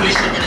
Please.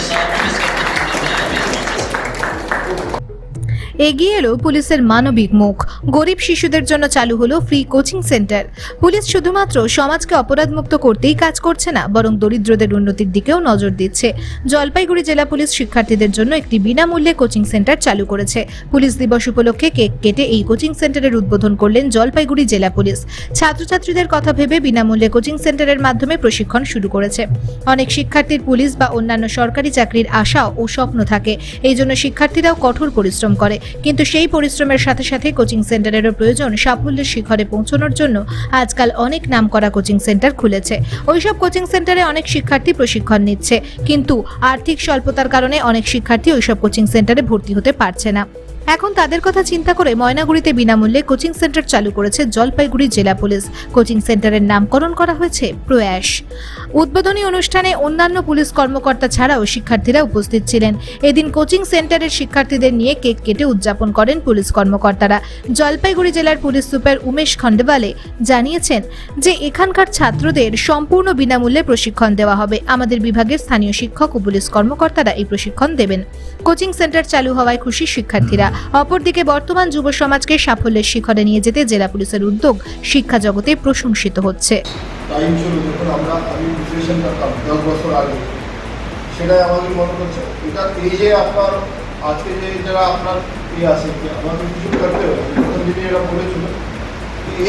এগিয়ে এলো পুলিশের মানবিক মুখ। গরিব শিশুদের জন্য চালু হলো ফ্রি কোচিং সেন্টার পুলিশ শুধুমাত্র সমাজকে অপরাধমুক্ত করতেই কাজ করছে না, বরং দরিদ্রদের উন্নতির দিকেও নজর দিচ্ছে। জলপাইগুড়ি জেলা পুলিশ শিক্ষার্থীদের জন্য একটি বিনামূল্যে কোচিং সেন্টার চালু করেছে। পুলিশ দিবস উপলক্ষে কেক কেটে এই কোচিং সেন্টারের উদ্বোধন করলেন জলপাইগুড়ি জেলা পুলিশ। ছাত্রছাত্রীদের কথা ভেবে বিনামূল্যে কোচিং সেন্টারের মাধ্যমে প্রশিক্ষণ শুরু করেছে। অনেক শিক্ষার্থীর পুলিশ বা অন্যান্য সরকারি চাকরির আশা ও স্বপ্ন থাকে। এই জন্য শিক্ষার্থীরাও কঠোর পরিশ্রম করে। কিন্তু সেই পরিশ্রমের সাথে সাথে কোচিং সেন্টারেরও প্রয়োজন সাফল্যের শিখরে পৌঁছানোর জন্য আজকাল অনেক নাম করা কোচিং সেন্টার খুলেছে। ওইসব কোচিং সেন্টারে অনেক শিক্ষার্থী প্রশিক্ষণ নিচ্ছে, কিন্তু আর্থিক স্বল্পতার কারণে অনেক শিক্ষার্থী ওইসব কোচিং সেন্টারে ভর্তি হতে পারছে না। এখন তাদের কথা চিন্তা করে ময়নাগুড়িতে বিনামূল্যে কোচিং সেন্টার চালু করেছে জলপাইগুড়ি জেলা পুলিশ। কোচিং সেন্টারের নামকরণ করা হয়েছে প্রয়াস। উদ্বোধনী অনুষ্ঠানে অন্যান্য পুলিশ কর্মকর্তা ছাড়াও শিক্ষার্থীরা উপস্থিত ছিলেন। এদিন কোচিং সেন্টারের শিক্ষার্থীদের নিয়ে কেক কেটে উদযাপন করেন পুলিশ কর্মকর্তারা। জলপাইগুড়ি জেলার পুলিশ সুপার উমেশ খন্ডেবালে জানিয়েছেন যে, এখানকার ছাত্রদের সম্পূর্ণ বিনামূল্যে প্রশিক্ষণ দেওয়া হবে। আমাদের বিভাগের স্থানীয় শিক্ষক ও পুলিশ কর্মকর্তারা এই প্রশিক্ষণ দেবেন। কোচিং সেন্টার চালু হওয়ায় খুশি শিক্ষার্থীরা। অপরদিকে বর্তমান যুব সমাজকে সাফল্যের শিখরে নিয়ে যেতে জেলা পুলিশের উদ্যোগ শিক্ষা জগতে প্রশংসিত হচ্ছে।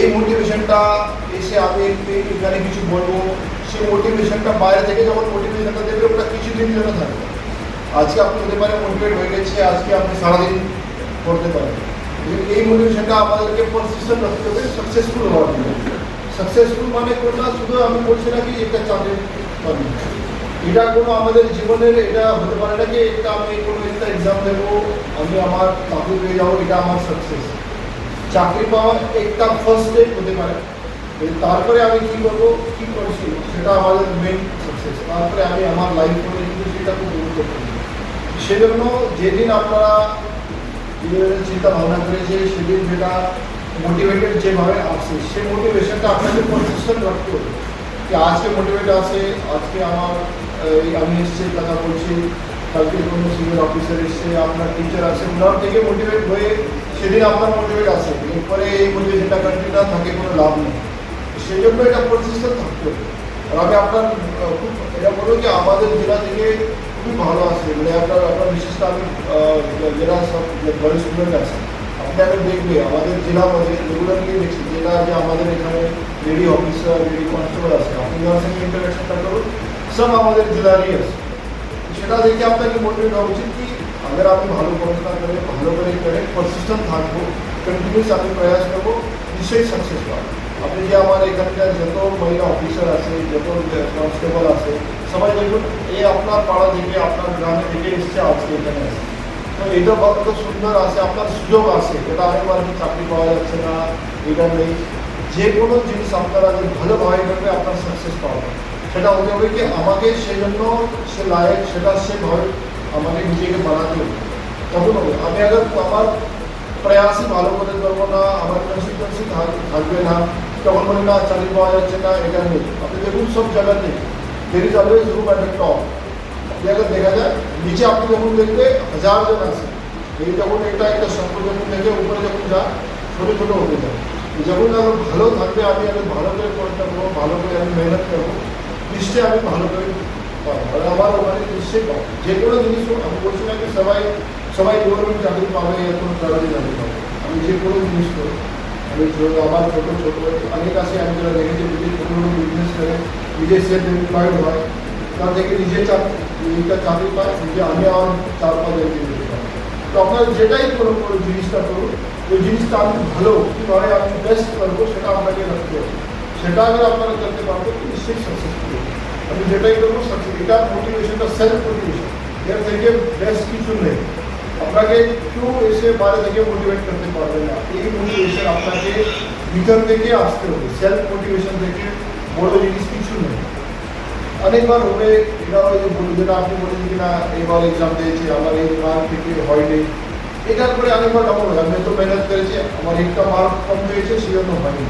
এই মোটিভেশনটা এসে আমি এখানে কিছু বলব। সেই মোটিভেশনটা বাইরে থেকে যখন মোটিভেশনটা দেবে, ওটা কিছুদিন জন্য থাকবে। আজকে আপনি হতে পারে মোটিভেট হয়ে গেছে, আজকে আপনি সারাদিন করতে কিন্তু এই মোটিভেশনটা আমাদেরকে পারসিস্টেন্ট রাখতে হবে সাকসেসফুল হওয়ার জন্য। সাকসেসফুল মানে কোনটা? শুধু আমি বলছি না কি একটা চাকরি পাবি। এটা কোনো আমাদের জীবনের, এটা হতে পারে না যে এটা আমি কোনো একটা এক্সাম দেবো, আমি আমার চাকরি পেয়ে যাব, এটা আমার সাকসেস চাকরি পাওয়া একটা ফার্স্ট স্টেপ হতে পারে। তারপরে আমি কী করব, কী করছি, সেটা আমাদের মেন সাকসেস তারপরে আমি আমার লাইফ করে কিন্তু সেটা খুব গুরুত্বপূর্ণ। সেজন্য যেদিন আপনারা যেভাবে চিন্তা ভাবনা করেছে সেদিন যেটা মোটিভেটেড যেভাবে আসছে সেই মোটিভেশনটা আপনাকে কনসিস্টেন্ট রাখতে হবে যে আজকে মোটিভেট আছে আজকে আমার এই আমি এসছি কথা বলছি কালকে কোনো সিনিয়র অফিসার এসছে আপনার টিচার আছে ওনার থেকে মোটিভেট হয়ে সেদিন আপনার মোটিভেট আছে এরপরে এই মোটিভেশনটা কন্টিনিউ থাকে কোনো লাভ নেই সেই জন্য এটা কনসিস্টেন্ট থাকতে হবে আর আমি আপনার আহ, খুব এটা বলব যে আমাদের জেলা থেকে খুবই ভালো আছে মানে আপনার আপনার বিশেষ করে আমি আহ, যারা সব বড় স্টুডেন্ট আছে আপনি আগে দেখবে আমাদের জেলা রেগুলারলি দেখছি জেলা যে আমাদের এখানে লেডি অফিসার লেডি কনস্টেবল আছে আপনি যার সঙ্গে ইন্টারাকশনটা করুন সব আমাদের জেলারই আছে সেটা দেখে আপনাকে মোটিভেট হওয়া উচিত কি अगर আপনি ভালো পড়াশোনা করে ভালো করে করে পারসিস্টেন্ট থাকবো কন্টিনিউস আমি প্রয়াস করবো নিশ্চয়ই সাকসেস পাবো আপনি যে আমার এখানকার যত মহিলা অফিসার আছে যত কনস্টেবল আছে সবাই দেখুন, এই আপনার পাড়া থেকে আপনার গ্রামে থেকে এসছে আজকে এখানে। তো এটা কত সুন্দর আছে, আপনার সুযোগ আছে, এটা অনেকবার চাকরি পাওয়া যাচ্ছে না এটা নেই। যে কোনো জিনিস আপনারা যদি ভালোভাবে করবে আপনার সাকসেস পাওয়া সেটা হতে হবে কি আমাকে সেই জন্য সে লায়ক, সেটা সেভাবে আমাকে নিজেকে বানাতে হবে। তখন হবে। আমি আগে আমার প্রয়াসই ভালো করে করব না, আমার কনসিস্টেন্সি থাকবে না, তখন বলি না, চাকরি পাওয়া যাচ্ছে না এটা নেই। আপনি দেখুন, সব জায়গাতে there is always room at top আপনি আগে দেখা যায় নিচে আপনি যখন দেখবে, হাজার জন আছে। এই যখন এটা একটা সম্পদ যখন দেখে উপরে যখন যায় ছোটো ছোটো হতে যায় যখন আরও ভালো থাকবে, আমি আগে ভালো করে পড়াশোনা করব, ভালো করে আমি মেহনত করব, নিশ্চয়ই আমি ভালো করে পাবো। আর আমার ওখানে নিশ্চয়ই পাবো। যে কোনো জিনিস আমি বলছি না যে সবাই সবাই গভর্নমেন্ট চাকরি পাবে এর কোনো চাকরি পাবে আমি যে কোনো জিনিস করি আমি ছোটো আমার ছোটো ছোটো অনেক আছে আমি যারা দেখেছি নিজে ছোটো ছোটো বিজনেস করে নিজে সেলফ এমপ্লয়েড হয় তার থেকে নিজে চাকরি নিজের চাকরি পায় নিজে আমি আমার চার পাঁচ একদিন দিতে পারি তো আপনার যেটাই কোনো কোনো জিনিসটা করুন ওই জিনিসটা আমি ভালো কীভাবে আমি বেস্ট করব সেটা আপনাকে রাখতে হবে সেটা আগে আপনারা করতে পারব তো নিশ্চয়ই সাকসেসফুল আমি যেটাই করব সাকসেস এটা মোটিভেশনটা সেলফ মোটিভেশন এর থেকে বেস্ট কিছু নেই আপনাকে কেউ এসে বাইরে থেকে মোটিভেট করতে পারবে না। এই মোটিভেশন আপনাকে ভিতর থেকে আসতে হবে। সেলফ মোটিভেশন থেকে বড় জিনিস কিছু নেই। অনেকবার হবে এটা যে বলুন যেটা আপনি বলেছেন কি না এবার এক্সাম দিয়েছি আমার এই মার্ক থেকে হয়নি। এটার পরে অনেকবার ডাউন হয় আমি তো মেহনত করেছি, আমার একটা মার্ক কম হয়েছে সেই জন্য হয়নি।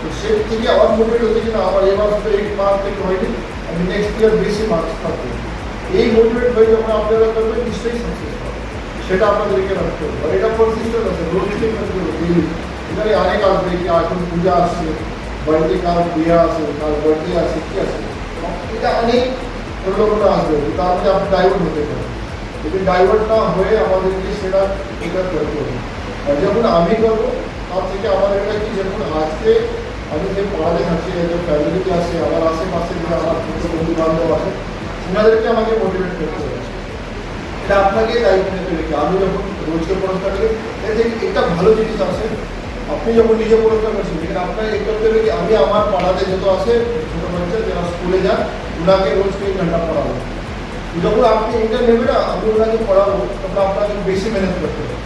তো সে থেকে আবার মোটিভেট হচ্ছে কি না আমার এবার তো এই মার্ক থেকে হয়নি, আমি নেক্সট ইয়ার বেশি মার্কস পাবো। এই মোটিভেট হয়ে যখন আপনারা করবেন, নিশ্চয়ই সাকসেস পাবেন সেটা আপনাদেরকে রাখতে হবে আর এটা পরিশিষ্ট আছে রোজ থেকে করতে হবে ডেইলি এখানে অনেক আসবে কি এখন পূজা আসছে বাড়িতে কাল বিয়ে আছে কাল বার্থডে আছে কি আছে এটা অনেক প্রলোভনা আসবে তার মধ্যে আপনি ডাইভার্ট হতে পারেন যদি ডাইভার্ট না হয়ে আমাদেরকে সেটা এটা করতে হবে আর যখন আমি করব তার থেকে আমাদের এটা কি যখন আজকে আমি যে পড়াতে থাকছি যে ফ্যামিলিতে আছে আমার আশেপাশে যে আমার বন্ধু বান্ধব আছে ওনাদেরকে আমাকে মোটিভেট করতে হবে এটা আপনাকে দায়িত্ব নিতে হবে আমি যখন রোজকে পুরস্কার দিই এটা ভালো জিনিস আছে আপনি যখন নিজে পুরস্কার করছেন সেখানে আপনার এই করতে হবে কি আমি আমার পাড়াতে যত আছে ছোটো বাচ্চা যারা স্কুলে যান ওনাকে রোজ তিন ঘন্টা পড়াবো যখন আপনি এটা নেবে না আমি ওনাকে পড়াবো তখন আপনাকে বেশি মেহনত করতে হবে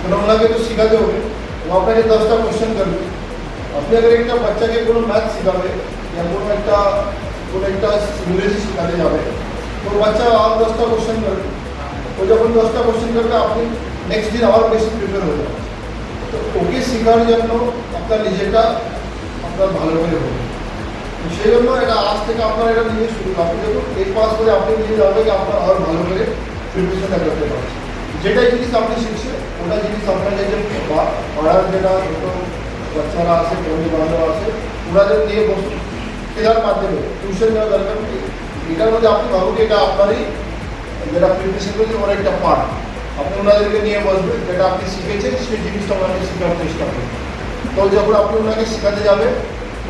কারণ ওনাকে তো শেখাতে হবে ও আপনাকে দশটা কোয়েশ্চেন করবে আপনি আগে একটা বাচ্চাকে কোনো ম্যাথ শেখাবে या কোনো একটা কোনো একটা ইংরেজি শেখাতে যাবে তো বাচ্চা আর দশটা কোয়েশ্চেন করবে ও যখন দশটা কোশ্চেন করবে, আপনি নেক্সট দিন আবার বেশি প্রিপেয়ার হয়ে যাবে তো ওকে শেখার জন্য আপনার নিজেটা আপনার ভালো করে হবে সেই জন্য এটা আজ থেকে আপনার এটা নিজে শুরু আপনি যখন এই পাস করে আপনি নিজে জানবেন আপনার আরও ভালো করে প্রিপারেশনটা করতে পারছেন যেটা জিনিস আপনি শিখছে ওটা জিনিস আপনাকে যে বা- পাড়ার যেটা ছোটো বাচ্চারা আছে, বন্ধু বান্ধব আছে, ওনাদের নিয়ে বসুন। খেলার মাধ্যমে টিউশন দেওয়া দরকার নেই। এটার মধ্যে আপনি ভাবুন এটা আপনারই যেটা প্রিপারেশন করছে ওর একটা পার্ট আপনি ওনাদেরকে নিয়ে বসবেন, যেটা আপনি শিখেছেন, সেই জিনিসটা ওনাকে শেখার চেষ্টা করবেন। তো যখন আপনি ওনাকে শেখাতে যাবে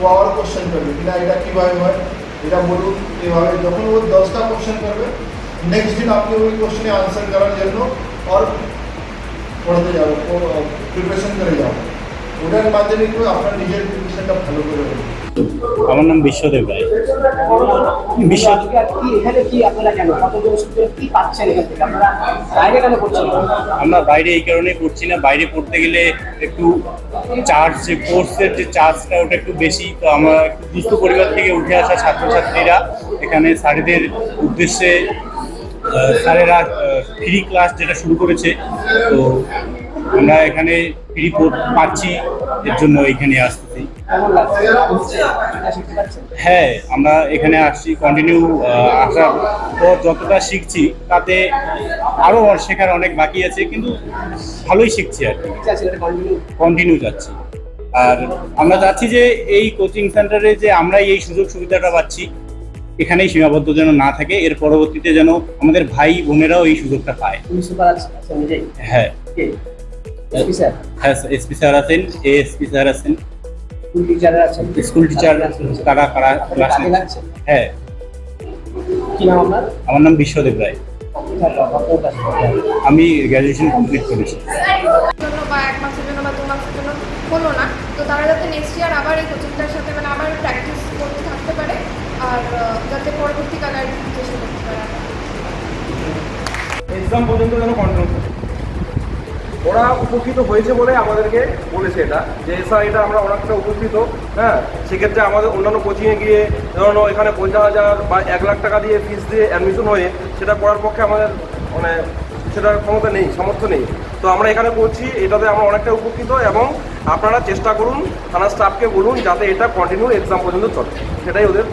ও আবার কোশ্চেন করবে কিনা এটা কীভাবে হয়? এটা বলুন, এভাবে। যখন ও দশটা কোশ্চেন করবে নেক্সট দিন আপনি ওই কোশ্চেনে আনসার করার জন্য আর পড়াতে যাব প্রিপারেশন করে যাব ওটার মাধ্যমে আপনার নিজের প্রিপারেশনটা ভালো করে হবে। আমার নাম বিশ্বদেব রায়? আমরা বাইরে এই কারণে করছি না। বাইরে পড়তে গেলে একটু চার্জ যে কোর্সের যে চার্জটা ওটা একটু বেশি। তো আমরা একটু দুস্থ পরিবার থেকে উঠে আসা ছাত্রছাত্রীরা এখানে স্যারেদের উদ্দেশ্যে স্যারেরা ফ্রি ক্লাস যেটা শুরু করেছে তো আমরা এখানে ফ্রি পাচ্ছি এর জন্য এখানে আসতেছি। হ্যাঁ আমরা এখানে আসছি কন্টিনিউ আসার পর যতটা শিখছি তাতে আরও শেখার অনেক বাকি আছে কিন্তু ভালোই শিখছি আর কন্টিনিউ যাচ্ছি। আর আমরা চাচ্ছি যে এই কোচিং সেন্টারে যে আমরা এই সুযোগ সুবিধাটা পাচ্ছি এখানেই সীমাবদ্ধ যেন না থাকে এর পরবর্তীতে যেন আমাদের ভাই বোনেরাও এই সুযোগটা পায়। হ্যাঁ। হ্যাঁ এসপি স্যার আছেন এএসপি স্যার আছেন। স্কুল টিচাররা টিচার তারা কারা ক্লাস হ্যাঁ। কি নাম আপনার? আমার নাম বিশ্বদেব রায়। আমি গ্র্যাজুয়েশন কমপ্লিট করেছি। জন্য বা এক মাসের জন্য বা দু মাসের জন্য হলো না তো তারা যাতে নেক্সট ইয়ার আবার এই কোচিংটার সাথে মানে আবার প্র্যাকটিস করতে থাকতে পারে আর যাতে পরবর্তীকালে আর কি করতে পারে এক্সাম পর্যন্ত যেন কন্ট্রোল ওরা উপকৃত হয়েছে বলে আমাদেরকে বলেছে এটা। যে স্যার, এটা আমরা অনেকটা উপকৃত হ্যাঁ? সেক্ষেত্রে আমাদের অন্যান্য কোচিংয়ে গিয়ে ধরুন এখানে পঞ্চাশ হাজার বা এক লাখ টাকা দিয়ে ফিস দিয়ে অ্যাডমিশন হয়ে, সেটা করার পক্ষে আমাদের মানে সেটার ক্ষমতা নেই, সামর্থ্য নেই। তো আমরা এখানে করছি, এটাতে আমরা অনেকটা উপকৃত এবং আপনারা চেষ্টা করুন থানার স্টাফকে বলুন, যাতে এটা কন্টিনিউ এক্সাম পর্যন্ত চলে। সেটাই ওদের